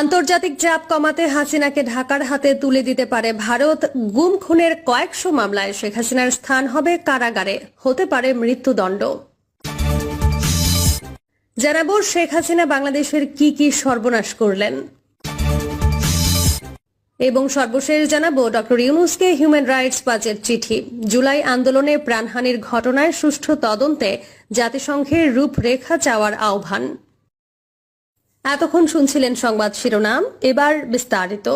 আন্তর্জাতিক চাপ কমাতে হাসিনাকে ঢাকার হাতে তুলে দিতে পারে ভারত। গুম খুনের কয়েকশো মামলায় শেখ হাসিনার স্থান হবে কারাগারে। হতে পারে মৃত্যুদণ্ড। জানাব শেখ হাসিনা বাংলাদেশের কি কি সর্বনাশ করলেন। এবং সর্বশেষ জানাব ডক্টর ইউনুসকে হিউম্যান রাইটস ওয়াচের চিঠি। জুলাই আন্দোলনে প্রাণহানির ঘটনায় সুষ্ঠু তদন্তে জাতিসংঘের রূপরেখা চাওয়ার আহ্বান। এতক্ষণ শুনছিলেন সংবাদ শিরোনাম। এবার বিস্তারিত।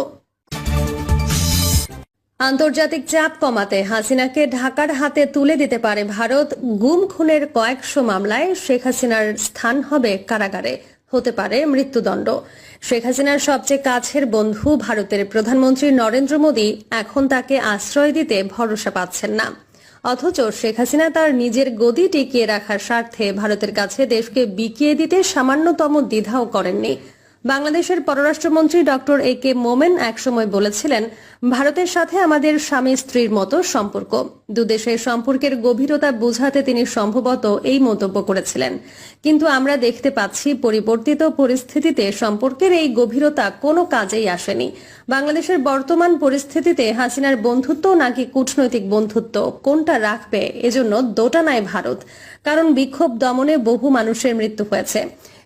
আন্তর্জাতিক চাপ কমাতে হাসিনাকে ঢাকার হাতে তুলে দিতে পারে ভারত, গুম খুনের কয়েকশো মামলায় শেখ হাসিনার স্থান হবে কারাগারে। হতে পারে মৃত্যুদণ্ড। শেখ হাসিনার সবচেয়ে কাছের বন্ধু ভারতের প্রধানমন্ত্রী নরেন্দ্র মোদী এখন তাকে আশ্রয় দিতে ভরসা পাচ্ছেন না। অথচ শেখ হাসিনা তার নিজের গদি টিকিয়ে রাখার স্বার্থে ভারতের কাছে দেশকে বিকিয়ে দিতে সামান্যতম দ্বিধাও করেননি। বাংলাদেশের পররাষ্ট্রমন্ত্রী ডক্টর এ কে মোমেন একসময় বলেছিলেন, ভারতের সাথে আমাদের স্বামী স্ত্রীর মতো সম্পর্ক। দুদেশের সম্পর্কের গভীরতা বোঝাতে তিনি সম্ভবত এই মন্তব্য করেছিলেন। কিন্তু আমরা দেখতে পাচ্ছি পরিবর্তিত পরিস্থিতিতে সম্পর্কের এই গভীরতা কোনো কাজেই আসেনি। বাংলাদেশের বর্তমান পরিস্থিতিতে হাসিনার বন্ধুত্ব নাকি কূটনৈতিক বন্ধুত্ব? কোনটা রাখবে? এজন্য দোটানায় ভারত। কারণ বিক্ষোভ দমনে বহু মানুষের মৃত্যু হয়েছে।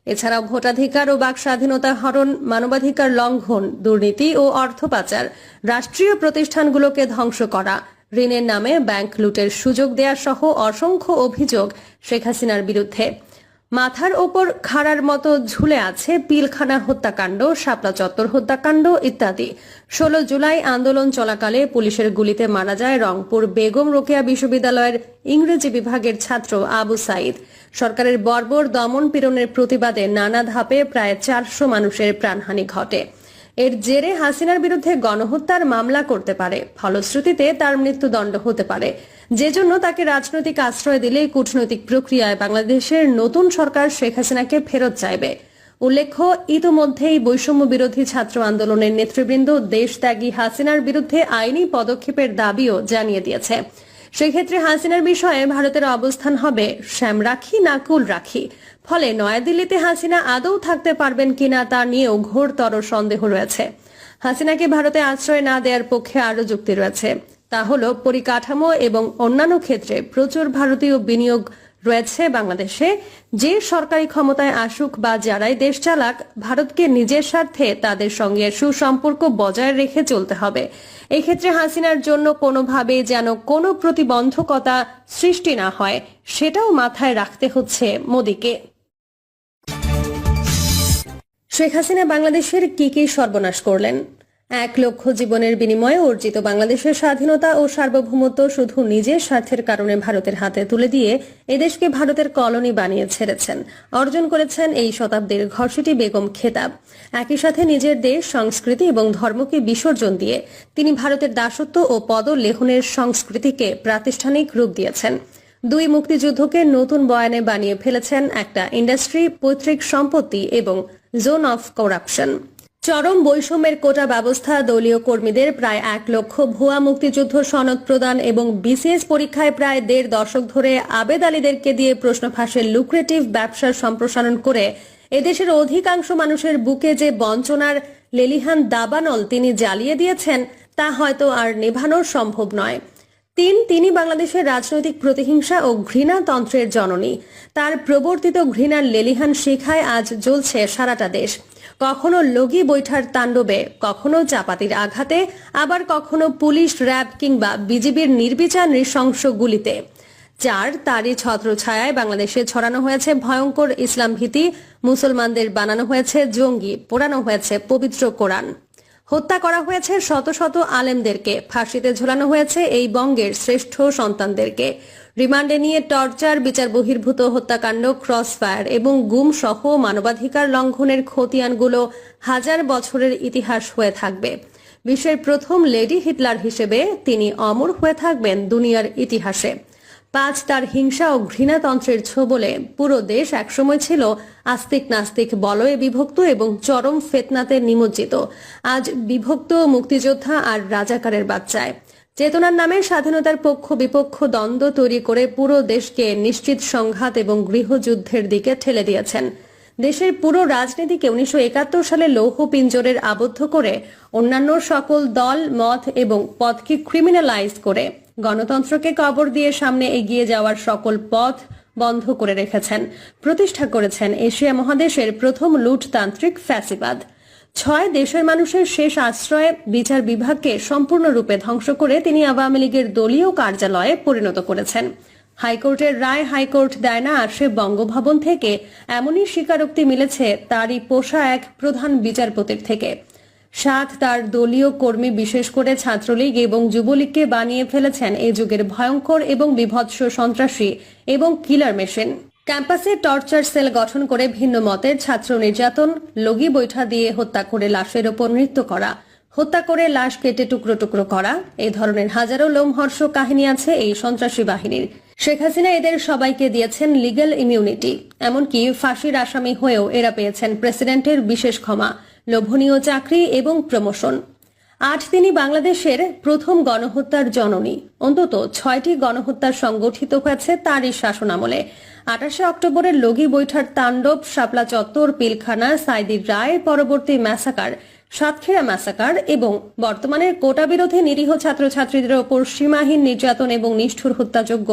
এছাড়াও ভোটাধিকার ও বাক স্বাধীনতা হরণ, মানবাধিকার লঙ্ঘন, দুর্নীতি ও অর্থ পাচার, রাষ্ট্রীয় প্রতিষ্ঠানগুলোকে ধ্বংস করা, ঋণের নামে ব্যাংক লুটের সুযোগ দেয়া সহ অসংখ্য অভিযোগ শেখ হাসিনার বিরুদ্ধে। মাথার ওপর খাড়ার মতো ঝুলে আছে পিলখানা হত্যাকাণ্ড, শাপলা চত্বর হত্যাকাণ্ড ইত্যাদি। ষোলো জুলাই আন্দোলন চলাকালে পুলিশের গুলিতে মারা যায় রংপুর বেগম রোকেয়া বিশ্ববিদ্যালয়ের ইংরেজি বিভাগের ছাত্র আবু সাইদ। সরকারের বর্বর দমন পীড়নের প্রতিবাদে নানা ধাপে প্রায় চারশো মানুষের প্রাণহানি ঘটে। এর জেরে হাসিনার বিরুদ্ধে গণহত্যার মামলা করতে পারে। ফলশ্রুতিতে তার মৃত্যুদণ্ড হতে পারে। যে জন্য তাকে রাজনৈতিক আশ্রয় দিলে কূটনৈতিক প্রক্রিয়ায় বাংলাদেশের নতুন সরকার শেখ হাসিনাকে ফেরত চাইবে। উল্লেখ্য, ইতোমধ্যেই বৈষম্য বিরোধী ছাত্র আন্দোলনের নেতৃবৃন্দ দেশত্যাগী হাসিনার বিরুদ্ধে আইনি পদক্ষেপের দাবিও জানিয়ে দিয়েছে। সেক্ষেত্রে হাসিনার বিষয়ে ভারতের অবস্থান হবে শ্যাম রাখি না কুল রাখি ফলে নয়াদিল্লিতে হাসিনা আদৌ থাকতে পারবেন কিনা তা নিয়েও ঘোরতর সন্দেহ রয়েছে। হাসিনাকে ভারতে আশ্রয় না দেওয়ার পক্ষে আরও যুক্তি রয়েছে। তা হল পরিকাঠামো এবং অন্যান্য ক্ষেত্রে প্রচুর ভারতীয় বিনিয়োগ রয়েছে বাংলাদেশে। যে সরকারি ক্ষমতায় আসুক বা যারাই দেশ চালাক, ভারতকে নিজের স্বার্থে তাদের সঙ্গে সুসম্পর্ক বজায় রেখে চলতে হবে। এক্ষেত্রে হাসিনার জন্য কোনোভাবে যেন কোনো প্রতিবন্ধকতা সৃষ্টি না হয়, সেটাও মাথায় রাখতে হচ্ছে মোদীকে। শেখ হাসিনা বাংলাদেশের কি কি সর্বনাশ করলেন? এক লক্ষ জীবনের বিনিময়ে অর্জিত বাংলাদেশের স্বাধীনতা ও সার্বভৌমত্ব শুধু নিজের স্বার্থের কারণে ভারতের হাতে তুলে দিয়ে এদেশকে ভারতের কলোনি বানিয়ে ছেড়েছেন, অর্জন করেছেন এই শতাব্দীর ঘষিটি বেগম খেতাব। একই সাথে নিজের দেশ, সংস্কৃতি এবং ধর্মকে বিসর্জন দিয়ে তিনি ভারতের দাসত্ব ও পদলেহনের সংস্কৃতিকে প্রাতিষ্ঠানিক রূপ দিয়েছেন। দুই মুক্তিযুদ্ধকে নতুন বয়ানে বানিয়ে ফেলেছেন একটা ইন্ডাস্ট্রি, পৈতৃক সম্পত্তি এবং জোন অফ করাপশন। চরম বৈষম্যের কোটা ব্যবস্থা দলীয় কর্মীদের প্রায় এক লক্ষ ভুয়া মুক্তিযুদ্ধ সনদ প্রদান এবং বিসিএস পরীক্ষায় প্রায় দেড় দশক ধরে আবেদ আলীদেরকে দিয়ে প্রশ্ন ফাঁসের লুক্রেটিভ ব্যবসার সম্প্রসারণ করে এদেশের অধিকাংশ মানুষের বুকে যে বঞ্চনার লেলিহান দাবানল তিনি জ্বালিয়ে দিয়েছেন, তা হয়তো আর নেভানো সম্ভব নয়। তিন, তিনি বাংলাদেশের রাজনৈতিক প্রতিহিংসা ও ঘৃণাতন্ত্রের জননী। তার প্রবর্তিত ঘৃণার লেলিহান শিখায় আজ জ্বলছে সারাটা দেশ। কখনো লগি বৈঠার তাণ্ডবে, কখনো চাপাতির আঘাতে, আবার কখনো পুলিশ র্যাব কিংবা বিজিবির নির্বিচার নৃশংস গুলিতে। চার তারই ছত্রছায়ায় বাংলাদেশে ছড়ানো হয়েছে ভয়ঙ্কর ইসলাম ভীতি, মুসলমানদের বানানো হয়েছে জঙ্গি, পোড়ানো হয়েছে পবিত্র কোরআন। হত্যা করা হয়েছে শত শত আলেমদেরকে, ফাঁসিতে ঝোলানো হয়েছে এই বঙ্গের শ্রেষ্ঠ সন্তানদেরকে। রিমান্ডে নিয়ে টর্চার, বিচার বহির্ভূত হত্যাকাণ্ড, ক্রসফায়ার এবং গুম সহ মানবাধিকার লঙ্ঘনের খতিয়ানগুলো হাজার বছরের ইতিহাস হয়ে থাকবে। বিশ্বের প্রথম লেডি হিটলার হিসেবে তিনি অমর হয়ে থাকবেন দুনিয়ার ইতিহাসে। পাঁচ তার হিংসা ও ঘৃণাতন্ত্রের ছোবলে পুরো দেশ একসময় ছিল আস্তিক নাস্তিক বলয়ে বিভক্ত এবং চরম ফেতনাতে নিমজ্জিত। আজ বিভক্ত মুক্তিযোদ্ধা আর রাজাকারের বাচ্চায়। চেতনার নামে স্বাধীনতার পক্ষ বিপক্ষ দ্বন্দ্ব তৈরি করে পুরো দেশকে নিশ্চিত সংঘাত এবং গৃহযুদ্ধের দিকে ঠেলে দিয়েছেন। দেশের পুরো রাজনীতিকে উনিশশো একাত্তর সালে লৌহ পিঞ্জরের আবদ্ধ করে অন্যান্য সকল দল, মত এবং পথকে ক্রিমিনালাইজ করে গণতন্ত্রকে কবর দিয়ে সামনে এগিয়ে যাওয়ার সকল পথ বন্ধ করে রেখেছেন। প্রতিষ্ঠা করেছেন এশিয়া মহাদেশের প্রথম লুটতান্ত্রিক ফ্যাসিবাদ। ছয় দেশের মানুষের শেষ আশ্রয়ে বিচার বিভাগকে সম্পূর্ণরূপে ধ্বংস করে তিনি আওয়ামী লীগের দলীয় কার্যালয়ে পরিণত করেছেন। হাইকোর্টের রায় হাইকোর্ট দেয় না আসে বঙ্গভবন থেকে এমনই স্বীকারোক্তি মিলেছে তারই পোষা এক প্রধান বিচারপতির থেকে। সাত তার দলীয় কর্মী, বিশেষ করে ছাত্রলীগ এবং যুবলীগকে বানিয়ে ফেলেছেন এই যুগের ভয়ঙ্কর এবং বিভৎস সন্ত্রাসী এবং কিলার মেশিন। ক্যাম্পাসে টর্চার সেল গঠন করে ভিন্ন মতের ছাত্র নির্যাতন, লগি বৈঠা দিয়ে হত্যা করে লাশের ওপর নৃত্য করা, হত্যা করে লাশ কেটে টুকরো টুকরো করা এই ধরনের হাজারো লোমহর্ষ কাহিনী আছে এই সন্ত্রাসী বাহিনীর। শেখ হাসিনা এদের সবাইকে দিয়েছেন লিগ্যাল ইমিউনিটি, এমনকি ফাঁসির আসামি হয়েও এরা পেয়েছেন প্রেসিডেন্টের বিশেষ ক্ষমা, লোভনীয় চাকরি এবং প্রমোশন। আজ তিনি বাংলাদেশের প্রথম গণহত্যার জননী। অন্তত ছয়টি গণহত্যা সংগঠিত হয়েছে তারই শাসনামলে। আঠাশে অক্টোবরের লগি বৈঠার তাণ্ডব, শাপলা চত্বর, পিলখানা, সাইদির রায়, পরবর্তী ম্যাসাকার, সাতক্ষীরা ম্যাসাকার এবং বর্তমানের কোটা বিরোধী নিরীহ ছাত্রছাত্রীদের ওপর সীমাহীন নির্যাতন এবং নিষ্ঠুর হত্যাযোগ্য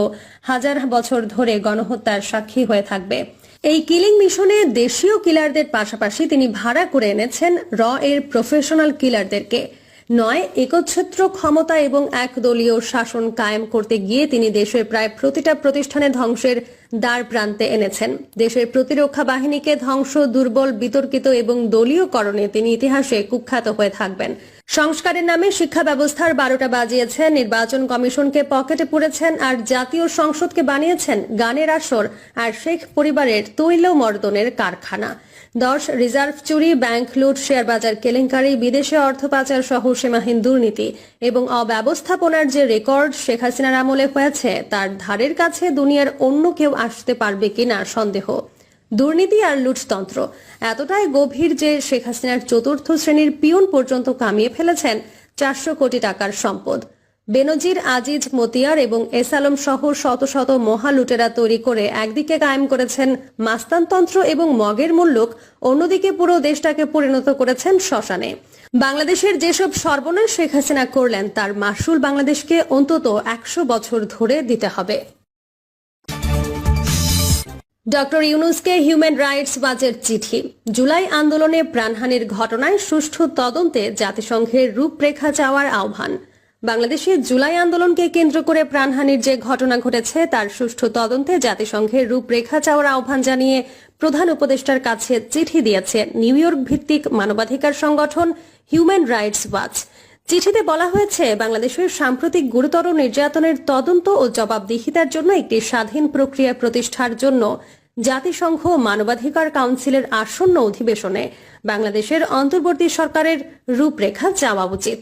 হাজার বছর ধরে গণহত্যার সাক্ষী হয়ে থাকবে। এই কিলিং মিশনে দেশীয় কিলারদের পাশাপাশি তিনি ভাড়া করে এনেছেন র এর প্রফেশনাল কিলারদেরকে। নয়, একচ্ছত্র ক্ষমতা এবং একদলীয় শাসন কায়েম করতে গিয়ে তিনি দেশের প্রায় প্রতিটা প্রতিষ্ঠানে ধ্বংসের দ্বার প্রান্তে এনেছেন। দেশের প্রতিরক্ষা বাহিনীকে ধ্বংস, দুর্বল, বিতর্কিত এবং দলীয়করণে তিনি ইতিহাসে কুখ্যাত হয়ে থাকবেন। সংস্কারের নামে শিক্ষা ব্যবস্থার বারোটা বাজিয়েছেন, নির্বাচন কমিশনকে পকেটে পুরেছেন আর জাতীয় সংসদকে বানিয়েছেন গানের আসর আর শেখ পরিবারের তৈল মর্দনের কারখানা। দশ রিজার্ভ চুরি, ব্যাংক লুট, শেয়ার বাজার কেলেঙ্কারি, বিদেশে অর্থ পাচার সহ সীমাহীন দুর্নীতি এবং অব্যবস্থাপনার যে রেকর্ড, শেখ হাসিনার আমলে হয়েছে, তার ধারের কাছে দুনিয়ার অন্য কেউ আসতে পারবে কিনা সন্দেহ। দুর্নীতি আর লুটতন্ত্র, এতটাই গভীর যে শেখ হাসিনার চতুর্থ শ্রেণির পিয়ন পর্যন্ত কামিয়ে ফেলেছেন চারশো কোটি টাকার সম্পদ। বেনজির, আজিজ, মতিয়ার এবং এস আলম সহ শত শত মহালুটেরা তৈরি করে একদিকে কায়েম করেছেন মাস্তানতন্ত্র এবং মগের মূল্যক অন্যদিকে পুরো দেশটাকে পরিণত করেছেন শ্মশানে। বাংলাদেশের যেসব সর্বনাশ শেখ হাসিনা করলেন, তার মাসুল বাংলাদেশকে অন্তত একশো বছর ধরে দিতে হবে। ডক্টর ইউনুসকে হিউম্যান রাইটস ওয়াচের চিঠি। জুলাই আন্দোলনে প্রাণহানির ঘটনায় সুষ্ঠু তদন্তে জাতিসংঘের রূপরেখা চাওয়ার আহ্বান। বাংলাদেশে জুলাই আন্দোলনকে কেন্দ্র করে প্রাণহানির যে ঘটনা ঘটেছে, তার সুষ্ঠু তদন্তে জাতিসংঘের রূপরেখা চাওয়ার আহ্বান জানিয়ে প্রধান উপদেষ্টার কাছে চিঠি দিয়েছে নিউ ইয়র্ক ভিত্তিক মানবাধিকার সংগঠন হিউম্যান রাইটস ওয়াচ। চিঠিতে বলা হয়েছে, বাংলাদেশের সাম্প্রতিক গুরুতর নির্যাতনের তদন্ত ও জবাবদিহিতার জন্য একটি স্বাধীন প্রক্রিয়া প্রতিষ্ঠার জন্য জাতিসংঘ মানবাধিকার কাউন্সিলের আসন্ন অধিবেশনে বাংলাদেশের অন্তর্বর্তী সরকারের রূপরেখা চাওয়া উচিত।